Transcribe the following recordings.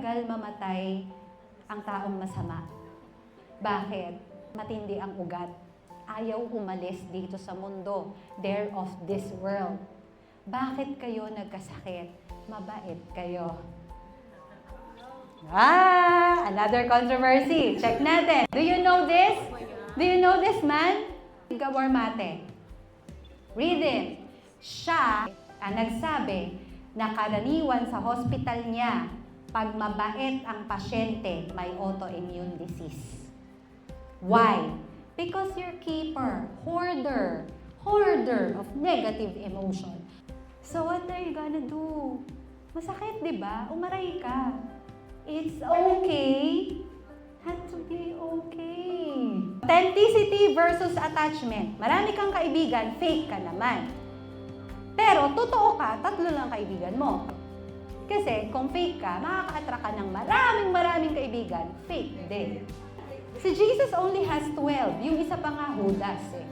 matagal mamatay ang taong masama? Bakit? Matindi ang ugat. Ayaw umalis dito sa mundo. They're of this world. Bakit kayo nagkasakit? Mabait kayo. Ah, another controversy. Check natin. Do you know this? Do you know this man? Gawar Mate. Read it. Siya ang nagsabi na karaniwan sa hospital niya, pag mabait ang pasyente, may autoimmune disease. Why? Because you're keeper, hoarder, hoarder of negative emotion. So what are you gonna do? Masakit, di ba? Umaray ka. It's okay. Had to be okay. Authenticity versus attachment. Marami kang kaibigan, fake ka naman. Pero totoo ka, tatlo lang kaibigan mo. Kasi kung fake ka, makaka-attract ka ng maraming maraming kaibigan, fake din. Si Jesus only has 12. Yung isa pa nga Judas eh.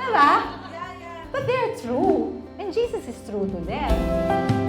Diba? But they're true. And Jesus is true to them.